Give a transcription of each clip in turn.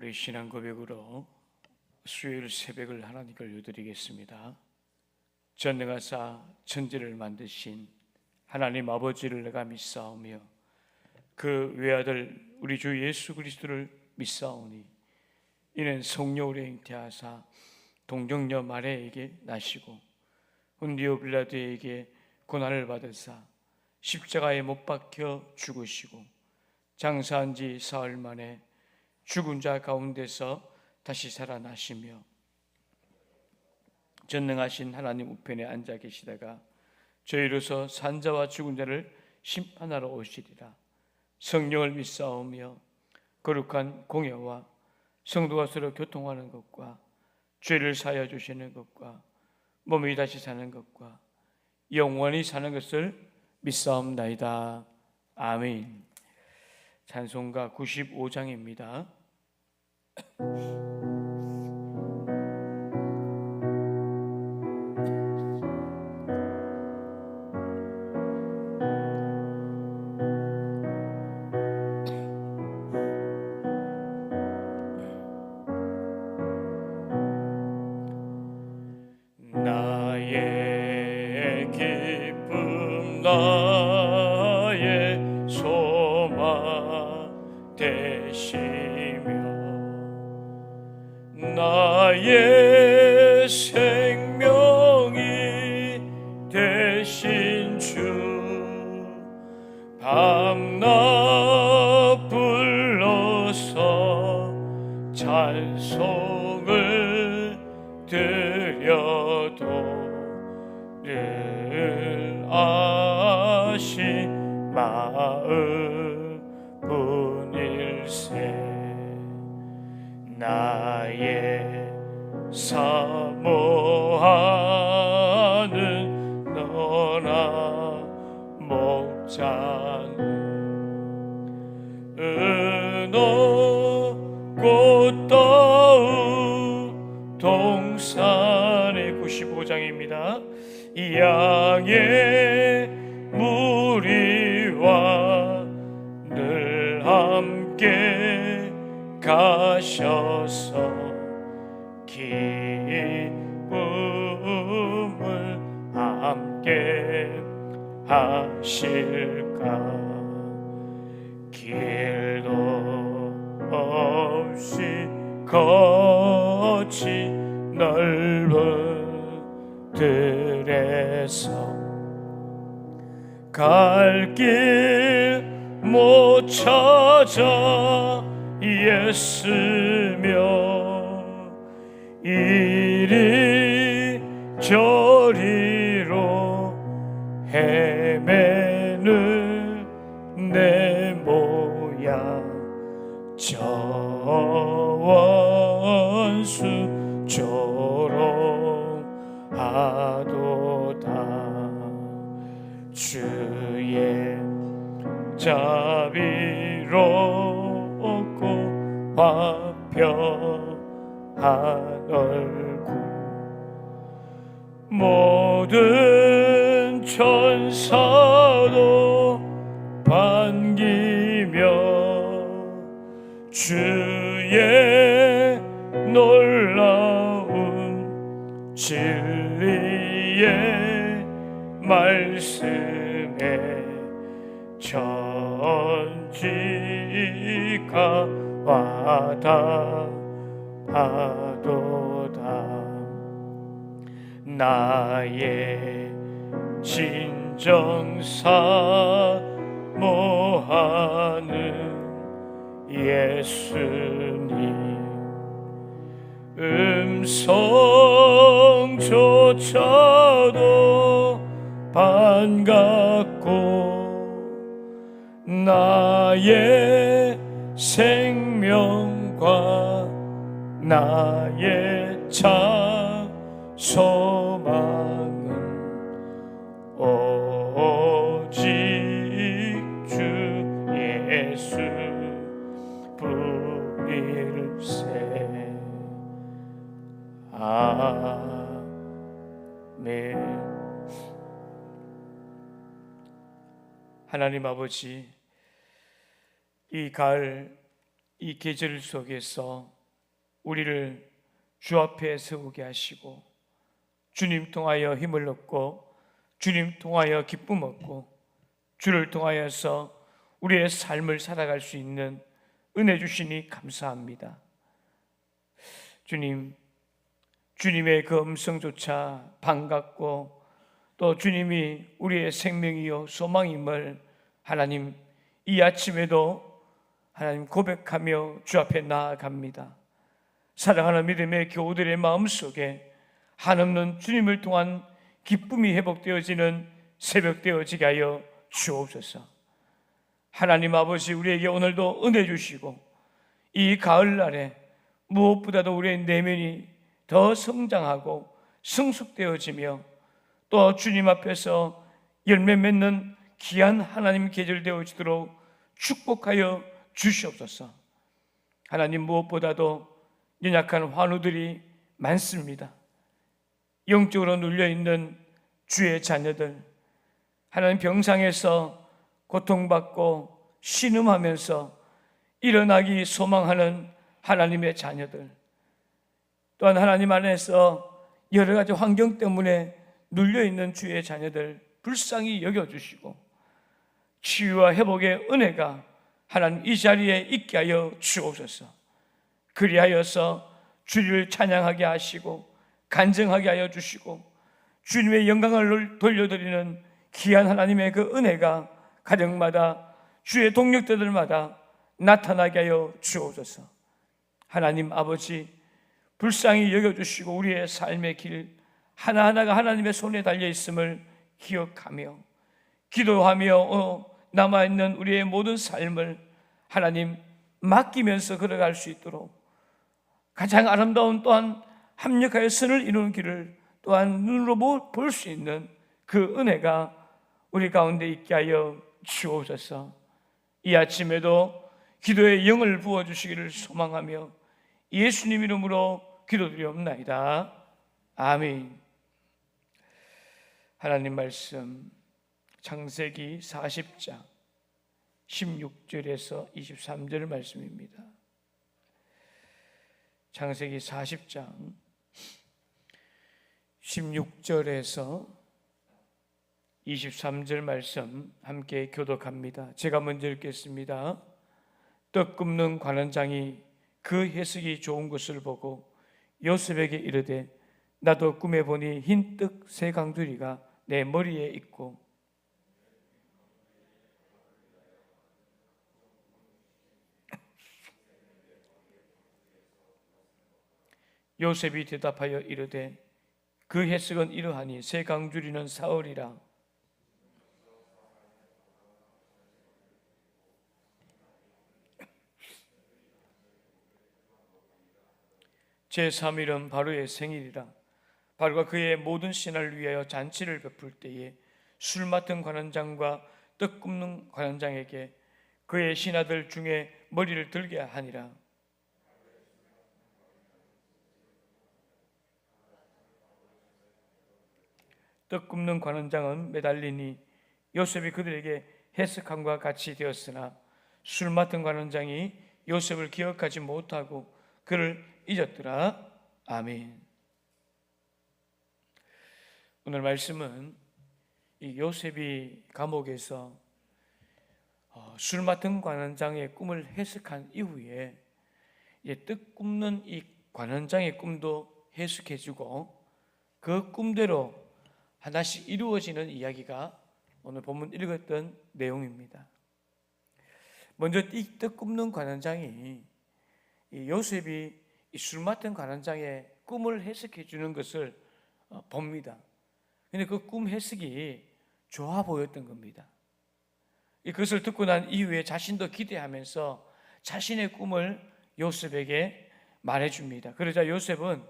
우리 신앙 고백으로 수요일 새벽을 하나님께 올려드리겠습니다. 전능하사 천지를 만드신 하나님 아버지를 내가 믿사오며 그 외아들 우리 주 예수 그리스도를 믿사오니 이는 성령으로 잉태하사 동정녀 마리아에게 나시고 훈디오 빌라도에게 고난을 받으사 십자가에 못 박혀 죽으시고 장사한 지 사흘 만에 죽은 자 가운데서 다시 살아나시며 전능하신 하나님 우편에 앉아 계시다가 저희로서 산자와 죽은 자를 심판하러 오시리라. 성령을 믿사오며 거룩한 공예와 성도가 서로 교통하는 것과 죄를 사하여 주시는 것과 몸이 다시 사는 것과 영원히 사는 것을 믿사옵나이다. 아멘. 찬송가 95장입니다 you 늘 아신 마음 뿐일세. 나의 사 양의 무리와 늘 함께 가셔서 기쁨을 함께 하실까? 길도 없이 거치 넓은 들에서 갈 길 못 찾아 예수며 이리 저 자비로 없고 화평한 얼굴. 모든 천사도 반기며 주 와닿아도다. 나의 진정 사 모하는 예수님 음성조차도 반갑고 나의 생명과 나의 참 소망은 오직 주 예수 뿐일세. 아멘. 하나님 아버지 이 가을 이 계절 속에서 우리를 주 앞에 세우게 하시고 주님 통하여 힘을 얻고 주님 통하여 기쁨 얻고 주를 통하여서 우리의 삶을 살아갈 수 있는 은혜 주시니 감사합니다. 주님, 주님의 그 음성조차 반갑고 또 주님이 우리의 생명이요 소망임을 하나님 이 아침에도 하나님 고백하며 주 앞에 나아갑니다. 사랑하는 믿음의 교우들의 마음속에 한없는 주님을 통한 기쁨이 회복되어지는 새벽 되어지게 하여 주옵소서. 하나님 아버지 우리에게 오늘도 은혜 주시고 이 가을날에 무엇보다도 우리의 내면이 더 성장하고 성숙되어지며 또 주님 앞에서 열매 맺는 귀한 하나님 계절 되어지도록 축복하여 주시옵소서. 하나님 무엇보다도 연약한 환우들이 많습니다. 영적으로 눌려 있는 주의 자녀들, 하나님 병상에서 고통받고 신음하면서 일어나기 소망하는 하나님의 자녀들, 또한 하나님 안에서 여러 가지 환경 때문에 눌려 있는 주의 자녀들 불쌍히 여겨 주시고 치유와 회복의 은혜가 하나님 이 자리에 있게 하여 주옵소서. 그리하여서 주를 찬양하게 하시고 간증하게 하여 주시고 주님의 영광을 돌려드리는 귀한 하나님의 그 은혜가 가정마다 주의 동력자들마다 나타나게 하여 주옵소서. 하나님 아버지 불쌍히 여겨주시고 우리의 삶의 길 하나하나가 하나님의 손에 달려 있음을 기억하며 기도하며 어, 남아있는 우리의 모든 삶을 하나님 맡기면서 걸어갈 수 있도록 가장 아름다운 또한 합력하여 선을 이루는 길을 또한 눈으로 볼 수 있는 그 은혜가 우리 가운데 있게 하여 주옵소서. 이 아침에도 기도의 영을 부어 주시기를 소망하며 예수님 이름으로 기도드리옵나이다. 아멘. 하나님 말씀 창세기 40장 16절에서 23절 말씀입니다. 창세기 40장 16절에서 23절 말씀 함께 교독합니다. 제가 먼저 읽겠습니다. 떡 굽는 관원장이 그 해석이 좋은 것을 보고 요셉에게 이르되 나도 꿈에 보니 흰 떡 세 강두리가 내 머리에 있고 요셉이 대답하여 이르되 그 해석은 이러하니 세 강두리는 사흘이라. 제3일은 바로의 생일이라. 바로가 그의 모든 신하를 위하여 잔치를 베풀 때에 술 맡은 관원장과 떡 굽는 관원장에게 그의 신하들 중에 머리를 들게 하니라 떡 굽는 관원장은 매달리니 요셉이 그들에게 해석함과 같이 되었으나 술 맡은 관원장이 요셉을 기억하지 못하고 그를 잊었더라. 아멘. 오늘 말씀은 이 요셉이 감옥에서 어, 술 맡은 관원장의 꿈을 해석한 이후에 뜻 굽는 이 관원장의 꿈도 해석해주고 그 꿈대로 하나씩 이루어지는 이야기가 오늘 본문 읽었던 내용입니다. 먼저 이 뜻 굽는 관원장이 요셉이 술 맡은 관원장의 꿈을 해석해 주는 것을 어, 봅니다. 근데 그 꿈 해석이 좋아 보였던 겁니다. 그것을 듣고 난 이후에 자신도 기대하면서 자신의 꿈을 요셉에게 말해줍니다. 그러자 요셉은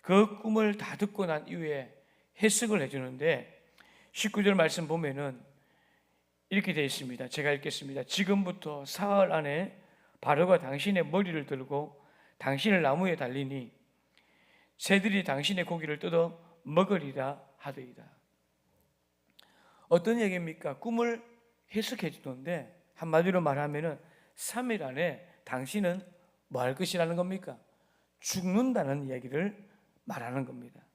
그 꿈을 다 듣고 난 이후에 해석을 해주는데 19절 말씀 보면은 이렇게 되어 있습니다. 제가 읽겠습니다. 지금부터 사흘 안에 바로가 당신의 머리를 들고 당신을 나무에 달리니 새들이 당신의 고기를 뜯어 먹으리라 하더이다. 어떤 얘기입니까? 꿈을 해석해 주던데 한마디로 말하면은 3일 안에 당신은 뭐 할 것이라는 겁니까? 죽는다는 이야기를 말하는 겁니다.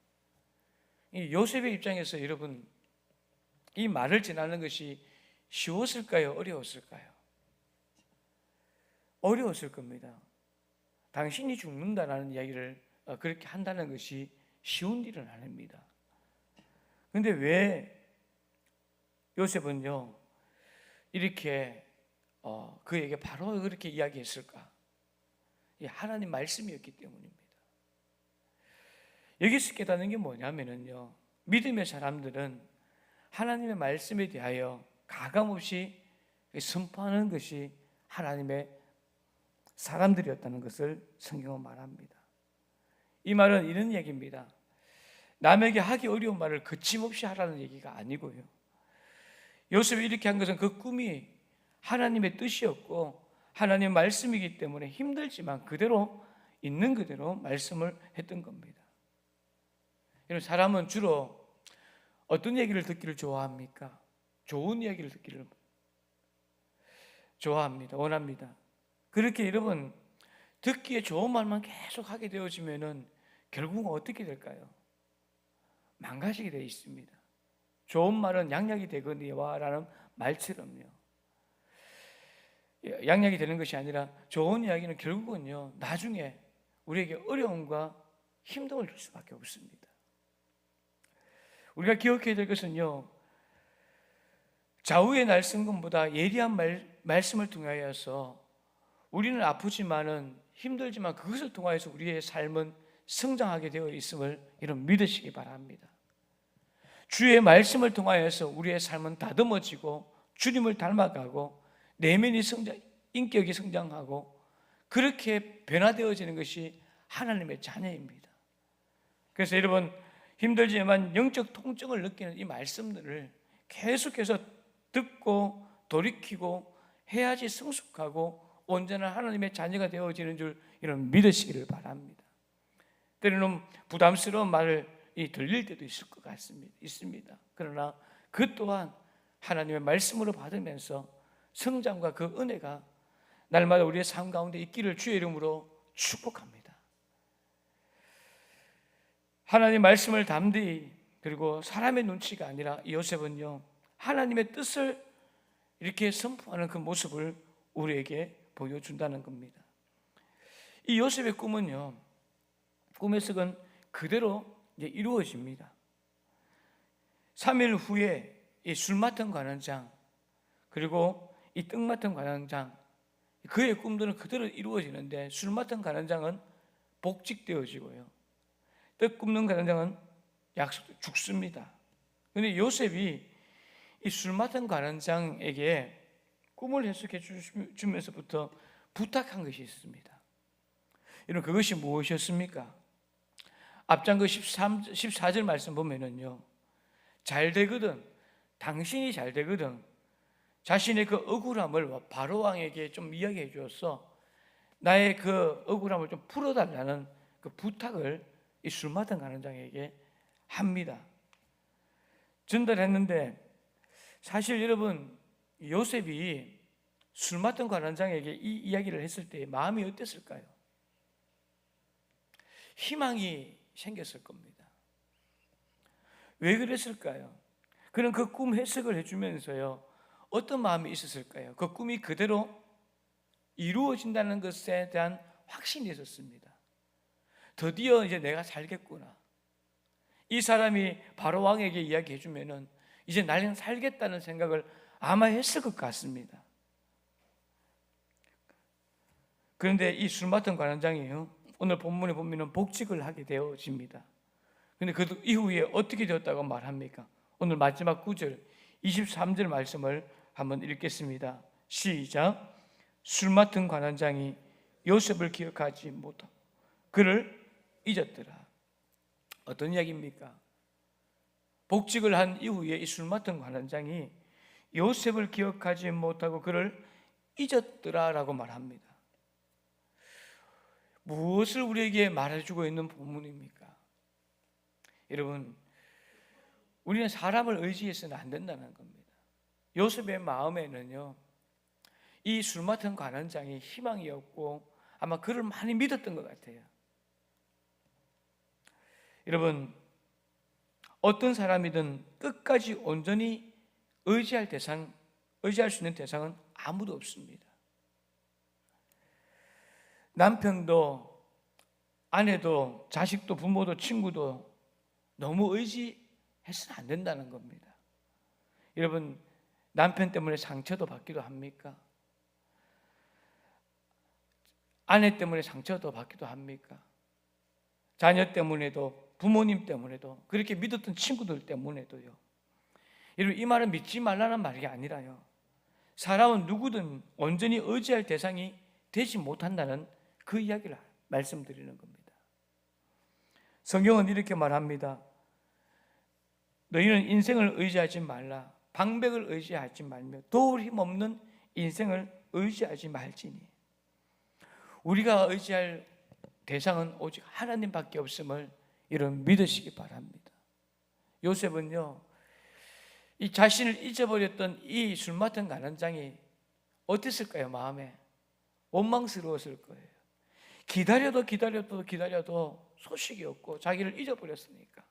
이 요셉의 입장에서 여러분 이 말을 전하는 것이 쉬웠을까요? 어려웠을까요? 어려웠을 겁니다. 당신이 죽는다라는 이야기를 어, 그렇게 한다는 것이 쉬운 일은 아닙니다. 근데 왜 요셉은요 이렇게 어, 그에게 바로 그렇게 이야기했을까? 이 하나님 말씀이었기 때문입니다. 여기서 깨닫는 게 뭐냐면은요 믿음의 사람들은 하나님의 말씀에 대하여 가감없이 선포하는 것이 하나님의 사람들이었다는 것을 성경은 말합니다. 이 말은 이런 얘기입니다. 남에게 하기 어려운 말을 거침없이 하라는 얘기가 아니고요. 요셉이 이렇게 한 것은 그 꿈이 하나님의 뜻이었고 하나님의 말씀이기 때문에 힘들지만 그대로 있는 그대로 말씀을 했던 겁니다. 사람은 주로 어떤 얘기를 듣기를 좋아합니까? 좋은 이야기를 듣기를 좋아합니다. 원합니다. 그렇게 여러분 듣기에 좋은 말만 계속 하게 되어지면은 결국은 어떻게 될까요? 망가지게 되어 있습니다. 좋은 말은 양약이 되거니와라는 말처럼요. 양약이 되는 것이 아니라 좋은 이야기는 결국은요 나중에 우리에게 어려움과 힘듦을 줄 수밖에 없습니다. 우리가 기억해야 될 것은요 좌우의 날쓴것보다 예리한 말, 말씀을 통하여서 우리는 아프지만은 힘들지만 그것을 통하여서 우리의 삶은 성장하게 되어 있음을 이런 믿으시기 바랍니다. 주의 말씀을 통하여서 우리의 삶은 다듬어지고 주님을 닮아가고 내면이 성장, 인격이 성장하고 그렇게 변화되어지는 것이 하나님의 자녀입니다. 그래서 여러분 힘들지만 영적 통증을 느끼는 이 말씀들을 계속해서 듣고 돌이키고 해야지 성숙하고 온전한 하나님의 자녀가 되어지는 줄 이런 믿으시기를 바랍니다. 때로는 부담스러운 말을 들릴 때도 있을 것 같습니다. 있습니다. 그러나 그 또한 하나님의 말씀으로 받으면서 성장과 그 은혜가 날마다 우리의 삶 가운데 있기를 주의 이름으로 축복합니다. 하나님 말씀을 담대히 그리고 사람의 눈치가 아니라 요셉은요 하나님의 뜻을 이렇게 선포하는 그 모습을 우리에게 보여준다는 겁니다. 이 요셉의 꿈은요 석은 그대로 이루어집니다. 3일 후에 이 술 맡은 관원장 그리고 이 떡 맡은 관원장 그의 꿈들은 그대로 이루어지는데 술 맡은 관원장은 복직되어지고요. 떡 굽는 관원장은 약속 죽습니다. 그런데 요셉이 이 술 맡은 관원장에게 꿈을 해석해 주면서부터 부탁한 것이 있습니다. 이런 그것이 무엇이었습니까? 앞장 그 13, 14절 말씀 보면은요. 잘 되거든. 당신이 잘 되거든. 자신의 그 억울함을 바로 왕에게 좀 이야기해 주었어. 나의 그 억울함을 좀 풀어달라는 그 부탁을 이술 맡은 가는장에게 합니다. 전달했는데 사실 여러분 요셉이 술 맡은 관원장에게 이 이야기를 했을 때 마음이 어땠을까요? 희망이 생겼을 겁니다. 왜 그랬을까요? 그는 그꿈 해석을 해주면서요, 어떤 마음이 있었을까요? 그 꿈이 그대로 이루어진다는 것에 대한 확신이 있었습니다. 드디어 이제 내가 살겠구나. 이 사람이 바로 왕에게 이야기해 주면은 이제 나는 살겠다는 생각을 아마 했을 것 같습니다. 그런데 이 술 맡은 관원장이요. 오늘 본문에 보면 복직을 하게 되어집니다. 근데 그 이후에 어떻게 되었다고 말합니까? 오늘 마지막 9절 23절 말씀을 한번 읽겠습니다. 시작. 술 맡은 관원장이 요셉을 기억하지 못하고 그를 잊었더라. 어떤 이야기입니까? 복직을 한 이후에 이 술 맡은 관원장이 요셉을 기억하지 못하고 그를 잊었더라라고 말합니다. 무엇을 우리에게 말해주고 있는 본문입니까? 여러분, 우리는 사람을 의지해서는 안 된다는 겁니다. 요셉의 마음에는요, 이 술 맡은 관원장이 희망이었고 아마 그를 많이 믿었던 것 같아요. 여러분 어떤 사람이든 끝까지 온전히 의지할 대상, 의지할 수 있는 대상은 아무도 없습니다. 남편도 아내도 자식도 부모도 친구도 너무 의지해서는 안 된다는 겁니다. 여러분 남편 때문에 상처도 받기도 합니까? 아내 때문에 상처도 받기도 합니까? 자녀 때문에도 부모님 때문에도 그렇게 믿었던 친구들 때문에도요. 여러분 이 말은 믿지 말라는 말이 아니라요. 사람은 누구든 온전히 의지할 대상이 되지 못한다는 그 이야기를 말씀드리는 겁니다. 성경은 이렇게 말합니다. 너희는 인생을 의지하지 말라. 방백을 의지하지 말며 도울 힘 없는 인생을 의지하지 말지니. 우리가 의지할 대상은 오직 하나님밖에 없음을 이런 믿으시기 바랍니다. 요셉은요, 이 자신을 잊어버렸던 이 술 맡은 가난장이 어땠을까요, 마음에? 원망스러웠을 거예요. 기다려도 기다려도 기다려도 소식이 없고 자기를 잊어버렸으니까.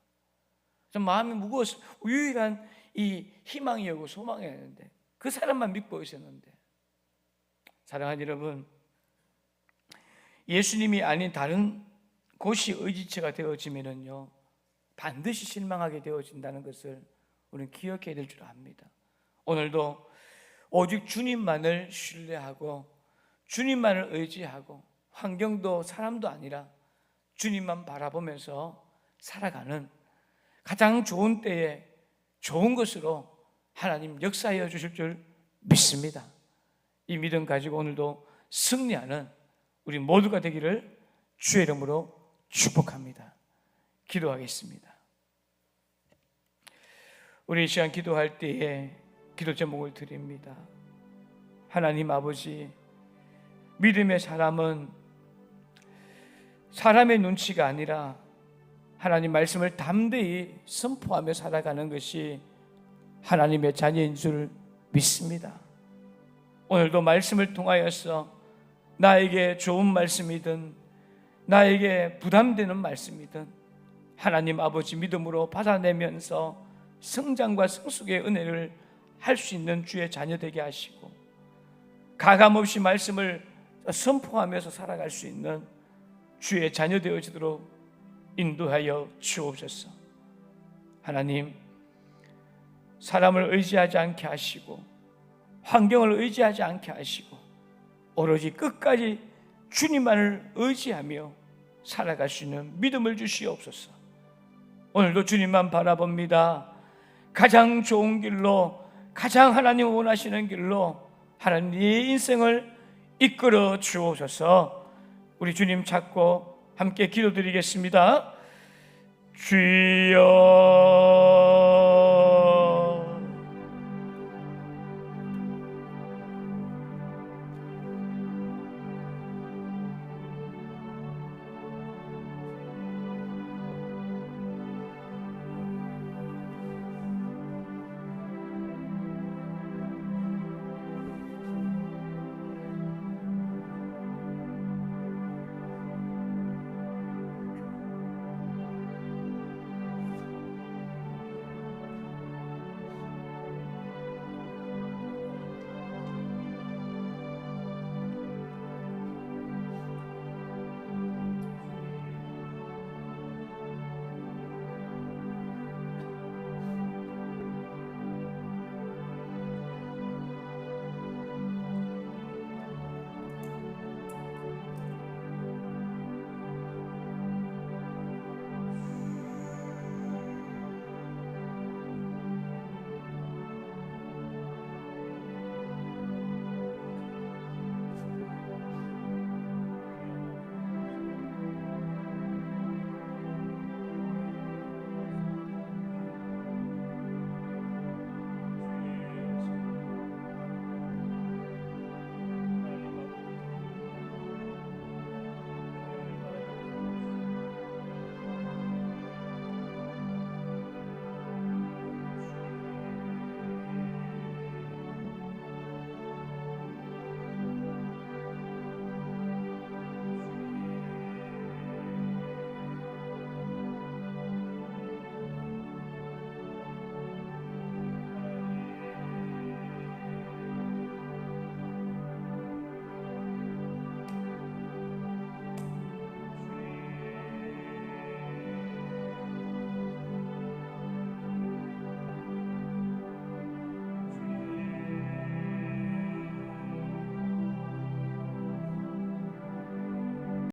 좀 마음이 무거웠어. 유일한 이 희망이었고 소망이었는데 그 사람만 믿고 있었는데 사랑하는 여러분 예수님이 아닌 다른 곳이 의지처가 되어지면은요 반드시 실망하게 되어진다는 것을 우리는 기억해야 될 줄 압니다. 오늘도 오직 주님만을 신뢰하고 주님만을 의지하고 환경도 사람도 아니라 주님만 바라보면서 살아가는 가장 좋은 때에 좋은 것으로 하나님 역사하여 주실 줄 믿습니다. 이 믿음 가지고 오늘도 승리하는 우리 모두가 되기를 주의 이름으로 축복합니다. 기도하겠습니다. 우리 이 시간 기도할 때에 기도 제목을 드립니다. 하나님 아버지, 믿음의 사람은 사람의 눈치가 아니라 하나님 말씀을 담대히 선포하며 살아가는 것이 하나님의 자녀인 줄 믿습니다. 오늘도 말씀을 통하여서 나에게 좋은 말씀이든 나에게 부담되는 말씀이든 하나님 아버지 믿음으로 받아내면서 성장과 성숙의 은혜를 할 수 있는 주의 자녀 되게 하시고 가감 없이 말씀을 선포하면서 살아갈 수 있는 주의 자녀 되어지도록 인도하여 주옵소서. 하나님, 사람을 의지하지 않게 하시고 환경을 의지하지 않게 하시고 오로지 끝까지 주님만을 의지하며 살아갈 수 있는 믿음을 주시옵소서. 오늘도 주님만 바라봅니다. 가장 좋은 길로 가장 하나님 원하시는 길로 하나님 네 인생을 이끌어 주옵소서. 우리 주님 찾고 함께 기도드리겠습니다. 주여